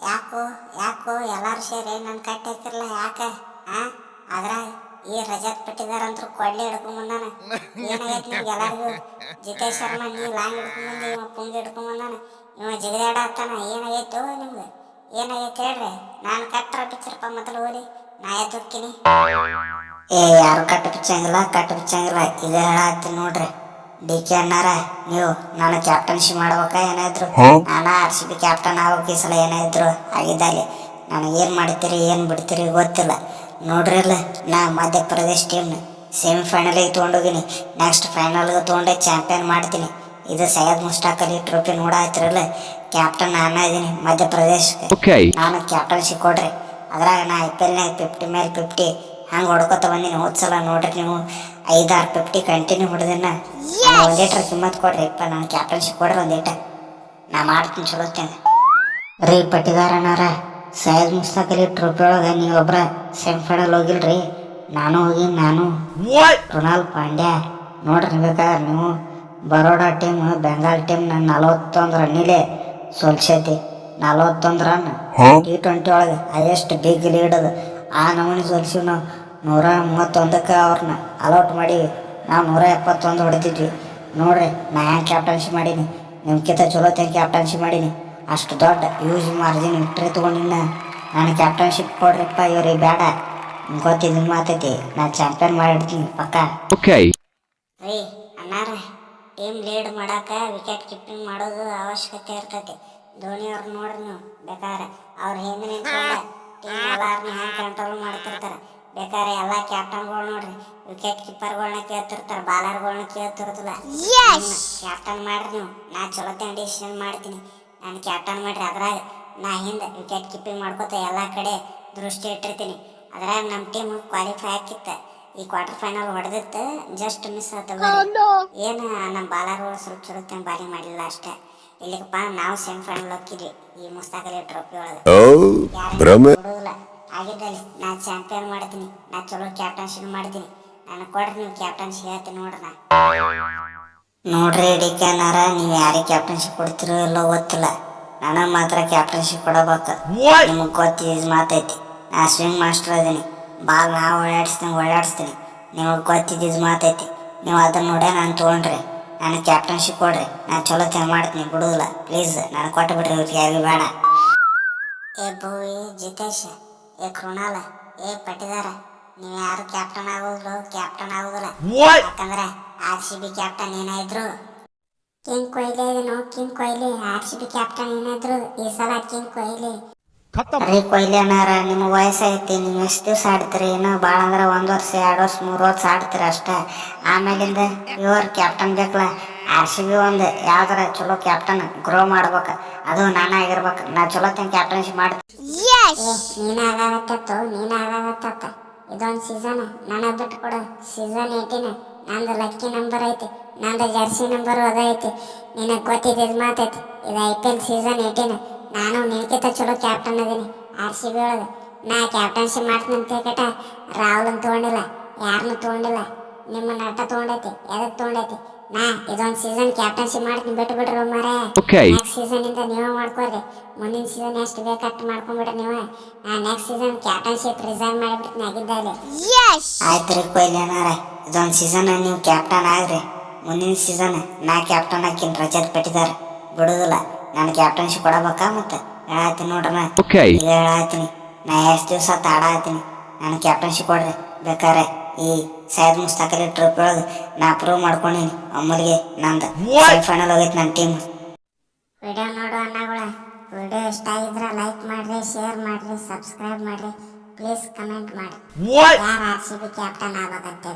ಯಾಕೋ ಯಾಕೋ ಎಲ್ಲಾರು ಸೇರಿ ನನ್ನ ಕಟ್ಟಿ ಹಾಕಿರಲ್ಲ ಯಾಕ? ಆ? ಅದ್ರಾಗ ಈ ರಜತ್ ಪಟ್ಟಿದಾರಂತ್ರು ಕೊಡ್ಲಿ ಹಿಡ್ಕೊಂಬಂದಾನ. ಏನಾಗೈತಿ ನಿಮ್ಗೆ ಎಲ್ಲರಿಗೂ? ಜಿತೇಶ್ ಶರ್ಮಾ, ನೀ ಲಾಂಗ್ ಹಿಡ್ಕೊಂಬಂದು, ಇವ ಪುಂಗಿ ಹಿಡ್ಕೊಂಬಂದಾನ. ಇವ ಜಿಗದಾಡ ಆಗ್ತಾನ. ಏನಾಗೈತೋ ನಿಮ್ಗೆ ಏನಾಗೈತೆ ಹೇಳ್ರಿ? ನಾನು ಕಟ್ಟರ ಪಿಕ್ಚರ್ಪ ಮೊದಲು ಓದಿ, ನಾ ಎದ್ದೋಗ್ತೀನಿ. ಏ, ಯಾರು ಕಟ್ಟ ಬಿಚ್ಚಂಗಿಲ್ಲ ಕಟ್ಟ ಬಿಚ್ಚಂಗಿಲ್ಲ ಇದೇ ಹೇಳತ್ತೀನಿ ನೋಡ್ರಿ. ಡಿ ಕೆ ಅಣ್ಣಾರ ನೀವು ನಾನು ಕ್ಯಾಪ್ಟನ್ಶಿ ಮಾಡ್ಬೇಕ ಏನಾದ್ರು ನಾನು ಆರ್ ಸಿ ಬಿ ಕ್ಯಾಪ್ಟನ್ ಆಗೋಕೆ ಈ ಸಲ ಏನಾದ್ರು ಆಗಿದ್ದಲ್ಲಿ ನಾನು ಏನು ಮಾಡ್ತೀರಿ ಏನು ಬಿಡ್ತೀರಿ ಗೊತ್ತಿಲ್ಲ. ನೋಡ್ರಿ ಅಲ್ಲ ನಾ ಮಧ್ಯಪ್ರದೇಶ್ ಟೀಮ್ನ ಸೆಮಿಫೈನಲಿಗೆ ತೊಗೊಂಡೋಗಿನಿ. ನೆಕ್ಸ್ಟ್ ಫೈನಲ್ಗೆ ತೊಗೊಂಡೆ ಚಾಂಪಿಯನ್ ಮಾಡ್ತೀನಿ. ಇದು ಸೈಯದ್ ಮುಸ್ತಾಕ್ ಅಲಿ ಟ್ರೋಫಿ ನೋಡಾತಿರಲ್ಲ ಕ್ಯಾಪ್ಟನ್ ನಾನು ಇದೀನಿ ಮಧ್ಯಪ್ರದೇಶಕ್ಕೆ. ನಾನು ಕ್ಯಾಪ್ಟನ್ಶಿಪ್ ಕೊಡ್ರಿ. ಅದ್ರಾಗ ನಾ ಐ ಪಿ ಎಲ್ನಾಗ ಫಿಫ್ಟಿ ಮೇಲೆ ಫಿಫ್ಟಿ ಹಂಗೆ ಹೊಡ್ಕೊತ ಬಂದೀನಿ ಹೋದ್ ಸಲ ನೋಡ್ರಿ ನೀವು ಐದಾರು ಫಿಫ್ಟಿ ಕಂಟಿನ್ಯೂ ಹೊಡೆದಿನ ಒಂದು ಲೀಟ್ರ್ ಕಿಮ್ಮತ್ ಕೊಡ್ರಿ ಇಪ್ಪ ನಾನು ಕ್ಯಾಪ್ಟನ್ಶಿಪ್ ಕೊಡ್ರಿ ಒಂದು ಲೀಟರ್ ನಾ ಮಾಡ್ತೀನಿ ಚಲೋ ರೀ ಪಟ್ಟಿದಾರನಾರ ಸೈಯದ್ ಮುಸ್ತಾಕ್ ಅಲಿ ಟ್ರೋಫಿ ಒಳಗೆ ನೀವೊಬ್ರ ಸೆಮಿಫೈನಲ್ ಹೋಗಿಲ್ರಿ ನಾನು ಹೋಗಿ ನಾನು. ಕೃಣಾಲ್ ಪಾಂಡ್ಯ ನೋಡ್ರಿ ಬೇಕಾದ್ರೆ ನೀವು. ಬರೋಡಾ ಟೀಮ್ ಬೆಂಗಾಲ್ ಟೀಮ್ ನನ್ನ ನಲವತ್ತೊಂದು ರನ್ನಿಲೆ ಸೋಲ್ಸೈತಿ. ನಲವತ್ತೊಂದು ರನ್ ಟಿ ಟ್ವೆಂಟಿ ಒಳಗೆ ಹೈಯೆಸ್ಟ್ ಬಿಗ್ ಲೀಡ್ ಅದು. ಆ ನಮೂನಿ ಸೋಲ್ಸಿವಿ ನಾವು. ನೂರ ಮೂವತ್ತೊಂದಕ್ಕೆ ಅವ್ರನ್ನ ಅಲೌಟ್ ಮಾಡಿ ನಾವು ನೂರ ಎಪ್ಪತ್ತೊಂದು ಹೊಡೆದಿದ್ವಿ. ನೋಡ್ರಿ ನಾ ಹ್ಯಾಂಗೆ ಕ್ಯಾಪ್ಟನ್ಶಿ ಮಾಡೀನಿ. ನಿಮ್ಗಿಂತ ಚಲೋ ತೆಂಗೆ ಕ್ಯಾಪ್ಟನ್ಶಿ ಮಾಡೀನಿ. ಅಷ್ಟು ದೊಡ್ಡ ಯೂಸ್ ಮಾರ್ಜಿನ್ ಇಟ್ರೆ ತೊಗೊಂಡಿನ ನಾನು ಕ್ಯಾಪ್ಟನ್ಶಿಪ್ ಕೊಡ್ರಿಪ್ಪ ಇವ್ರಿಗೆ ಬೇಡ ಗೊತ್ತಿದ್ದೀನಿ ಮಾತೈತಿ ನಾ ಚಾಂಪಿಯನ್ ಮಾಡಿಡ್ತೀನಿ ಪಕ್ಕ. ಓಕೆ ರೀ ಅಣ್ಣಾರ ಟೀಮ್ ಲೀಡ್ ಮಾಡಾಕ ವಿಕೆಟ್ ಕೀಪಿಂಗ್ ಮಾಡೋದು ಅವಶ್ಯಕತೆ ಇರ್ತೈತಿ. ಧೋನಿ ಅವ್ರು ನೋಡ್ರಿ ನೀವು ಬೇಕಾದ್ರೆ. ಅವ್ರು ಹಿಂದೆ ನಿಂತ್ಕೊಂಡ. ಟೀಮ್ ಎಲ್ಲಾರನ್ನ ಕಂಟ್ರೋಲ್ ಮಾಡ್ತಿರ್ತಾರೆ? ಬೇಕಾದ್ರೆ ಎಲ್ಲ ಕ್ಯಾಪ್ಟನ್ಗಳು ನೋಡ್ರಿ ವಿಕೆಟ್ ಕೀಪರ್ಗಳನ್ನ ಕೇಳ್ತಿರ್ತಾರೆ ಬಾಲರ್ಗಳನ್ನ ಕೇಳ್ತಿರೋದಿಲ್ಲ. ಕ್ಯಾಪ್ಟನ್ ಮಾಡ್ರಿ ನೀವು. ನಾ ಚಲೋ ಡಿಸಿಷನ್ ಮಾಡ್ತೀನಿ. ನಾನು ಕ್ಯಾಪ್ಟನ್ ಮಾಡ್ರಿ ಅದ್ರಾಗ ನಾ ಹಿಂದೆ ವಿಕೆಟ್ ಕೀಪಿಂಗ್ ಮಾಡ್ಕೋತ ಎಲ್ಲ ಕಡೆ ದೃಷ್ಟಿ ಇಟ್ಟಿರ್ತೀನಿ. ಅದ್ರಾಗ ನಮ್ಮ ಟೀಮ್ ಕ್ವಾಲಿಫೈ ಆಕಿತ್ತ ಈ ಕ್ವಾರ್ಟರ್ ಫೈನಲ್ ಹೊಡೆದಿತ್ತು ಜಸ್ಟ್ ಮಿಸ್ ಆತ ಏನು ನಮ್ಮ ಬಾಲರ್ಗಳು ಸ್ವಲ್ಪ ಚಲೋ ಬಾಲಿಂಗ್ ಮಾಡಿಲ್ಲ ಅಷ್ಟೇ. ಇಲ್ಲಿಗಪ್ಪ ನಾವು ಸೆಮಿ ಫೈನಲ್ ಹೋಗಿದ್ವಿ ಈ ಮುಸ್ತಾಕಲಿ ಟ್ರೋಫಿ ಒಳಗೆ. ಬಿಡುದಿಲ್ಲ ಆಗಿದ್ದಲ್ಲಿ ನಾ ಚಾಂಪಿಯನ್ ಮಾಡ್ತೀನಿ ನಾ ಚಲೋ ಕ್ಯಾಪ್ಟನ್ಶಿಪ್ ಮಾಡ್ತೀನಿ ನಾನು ಕೊಡ್ರಿ ನೀವು ಕ್ಯಾಪ್ಟನ್ಶಿಪ್ ಹೇಳ್ತೀನಿ ನೋಡ್ರಿ ನೋಡ್ರಿ ಡಿ ಕೆ ಅನ್ನಾರ ನೀವು ಯಾರಿಗೆ ಕ್ಯಾಪ್ಟನ್ಶಿಪ್ ಕೊಡ್ತಿರೋ ಎಲ್ಲೋ ಗೊತ್ತಿಲ್ಲ. ನನಗೆ ಮಾತ್ರ ಕ್ಯಾಪ್ಟನ್ಶಿಪ್ ಕೊಡಬೇಕು. ನಿಮಗೆ ಗೊತ್ತಿದ್ದು ಮಾತೈತಿ ನಾ ಸ್ವಿಂಗ್ ಮಾಸ್ಟರ್ ಅದೀನಿ ಬಾಲ್ ನಾ ಓಡಾಡಿಸ್ತೀನಿ ಓಡಾಡಿಸ್ತೀನಿ. ನಿಮಗೆ ಗೊತ್ತಿದ್ದು ಮಾತೈತಿ ನೀವು ಅದನ್ನ ನೋಡೇ ನಾನು ತೊಗೊಂಡ್ರಿ. ನನಗೆ ಕ್ಯಾಪ್ಟನ್ಶಿಪ್ ಕೊಡ್ರಿ. ನಾನು ಚಲೋ ಚೆನ್ನಾಗಿ ಮಾಡ್ತೀನಿ ಬಿಡುದಿಲ್ಲ. ಪ್ಲೀಸ್ ನಾನು ಕೊಟ್ಟು ಬಿಡ್ರಿ ಇವ್ರಿಗೆ ಯಾರಿಗೂ ಬೇಡ. ಏ ಭೂವಿ ಜಿತೇಶ್ ಏ ಕೃಣಾಲ ಏ ಪಟ್ಟಿದಾರ ನೀವು ಯಾರು ಕ್ಯಾಪ್ಟನ್ ಆಗೋದಿಲ್ಲ ಕ್ಯಾಪ್ಟನ್ ಆಗೋದಿಲ್ಲ. ಯಾಕಂದ್ರೆ ಆರ್ ಸಿ ಬಿ ಕ್ಯಾಪ್ಟನ್ ಏನಾದ್ರು king Kohli ಇದನು King Kohli R C B captain ಏನಾದ್ರು ಈ ಸಲ ಕಿಂಗ್ ಕೊಹ್ಲಿ ರೀ ಕೊಹ್ಲಿ ಅಣ್ಣಾರ ನಿಮ್ಮ ವಯಸ್ಸೈತಿ ನೀವು ಎಷ್ಟು ದಿವಸ ಆಡ್ತೀರಿ? ಏನೋ ಭಾಳ ಅಂದ್ರೆ ಒಂದು ವರ್ಷ ಎರಡು ವರ್ಷ ಮೂರು ವರ್ಷ ಆಡ್ತೀರಿ ಅಷ್ಟೇ. ಆಮೇಲಿಂದ ಇವ್ರ ಕ್ಯಾಪ್ಟನ್ ಬೇಕಲ್ಲ ಆರ್ ಸಿ ಬಿ ಒಂದು ಯಾವ್ದಾರ ಚಲೋ ಕ್ಯಾಪ್ಟನ್ ಗ್ರೋ ಮಾಡ್ಬೇಕು. ಅದು ನಾನು ಆಗಿರ್ಬೇಕು. ನಾ ಚಲೋ ತಂಗ ಕ್ಯಾಪ್ಟನ್ಶಿಪ್ ಮಾಡ್ತೀನಿ. ನೀನು ಆಗಾಗತ್ತತ್ತು ನೀನು ಆಗಾಗತ್ತ ಇದೊಂದು ಸೀಸನ್ ನನಗೆ ಬಿಟ್ಟು ಕೊಡು. ಸೀಸನ್ ಏಯ್ಟೀನ್ ನಂದು ಲಕ್ಕಿ ನಂಬರ್ ಐತಿ. ನಂದು ಜರ್ಸಿ ನಂಬರ್ ಅದೈತಿ ನಿನಗೆ ಗೊತ್ತಿದ್ದು ಮಾತೈತಿ ಇದು I P L season eighteen ನಾನು ನಿನಕಿಂತ ಚಲೋ ಕ್ಯಾಪ್ಟನ್ ಅದೀನಿ ಆರ್ ಸಿ ಬಿ ಒಳಗೆ. ನಾ ಕ್ಯಾಪ್ಟನ್ಶಿಪ್ ಮಾಡ್ತೀನಿ ಅಂತ ಕೇಟ ಅಂತ ತೊಗೊಂಡಿಲ್ಲ ಯಾರನ್ನು ತೊಗೊಂಡಿಲ್ಲ. ನಿಮ್ಮ ನಟ ತೊಗೊಂಡೈತಿ ಎದಕ್ಕೆ ತೊಗೊಂಡೈತಿ? ನಾ ಇದೊಂದು ಸೀಸನ್ ಕ್ಯಾಪ್ಟನ್ಶಿಪ್ ಮಾಡ್ತೀನಿ ಬಿಟ್ಟು ಬಿಡ್ರಿ ಮಾರೇ. ನೆಕ್ಸ್ಟ್ ಸೀಸನ್ ಇಂದ ನೀವೇ ಮಾಡ್ಕೊಳ್ರಿ. ಮುಂದಿನ ಸೀಸನ್ ಎಷ್ಟು ಬೇಕು ಅಷ್ಟು ಮಾಡ್ಕೊಂಡ್ಬಿಡ್ರಿ ನೀವು. ನಾ ನೆಕ್ಸ್ಟ್ ಸೀಸನ್ ಕ್ಯಾಪ್ಟನ್ಶಿಪ್ ರಿಸೈನ್ ಮಾಡಿಬಿಡ್ತೀನಿ ಆಗಿದ್ದಲ್ಲಿ ಆಯ್ತು ರೀ ಕೊಹ್ಲಿ ಅನ್ನಾರ ಇದೊಂದು ಸೀಸನ್ ನೀವು ಕ್ಯಾಪ್ಟನ್ ಆಗ್ರಿ. ಮುಂದಿನ ಸೀಸನ್ ನಾ ಕ್ಯಾಪ್ಟನ್ ಹಾಕಿನ ರಜತ್ ಪಟ್ಟಿದಾರ. ಬಿಡುದಿಲ್ಲ. ನಾನು ಕ್ಯಾಪ್ಟನ್ಶಿಪ್ ಕೊಡಬೇಕಾ ಮತ್ತೆ? ಹೇಳತ್ತೀನಿ ನೋಡ್ರಣ ನಾ ಈಗ ಹೇಳತ್ತೀನಿ ನಾ? ಎಷ್ಟು ದಿವಸ ತಾಡಾತೀನಿ ನಾನು ಕ್ಯಾಪ್ಟನ್ಶಿಪ್ ಕೊಡ್ರಿ. ಬೇಕಾರೆ ಈ ಸೈಯದ್ ಮುಸ್ತಾಕಲಿ ಟ್ರಿಪ್ ಒಳಗೆ ನಾ ಪ್ರೂವ್ ಮಾಡ್ಕೊಂಡಿನಿ. ಅಮ್ಮಲಿಗೆ ನಂದು. ಫೈನಲ್ ಹೋಗೈತೆ ನನ್ನ ಟೀಮ್ ವಿಡಿಯೋ ನೋಡು ಅಣ್ಣಗಳ. ವಿಡಿಯೋ ಇಷ್ಟ ಆಗಿದ್ರೆ ಲೈಕ್ ಮಾಡ್ರಿ ಶೇರ್ ಮಾಡ್ರಿ ಸಬ್ಸ್ಕ್ರೈಬ್ ಮಾಡ್ರಿ. ಪ್ಲೀಸ್ ಕಮೆಂಟ್ ಮಾಡಿ. ಯಾರು ಆರ್ ಸಿ ಬಿ ಕ್ಯಾಪ್ಟನ್ ಆಗ್ಬೇಕಂತ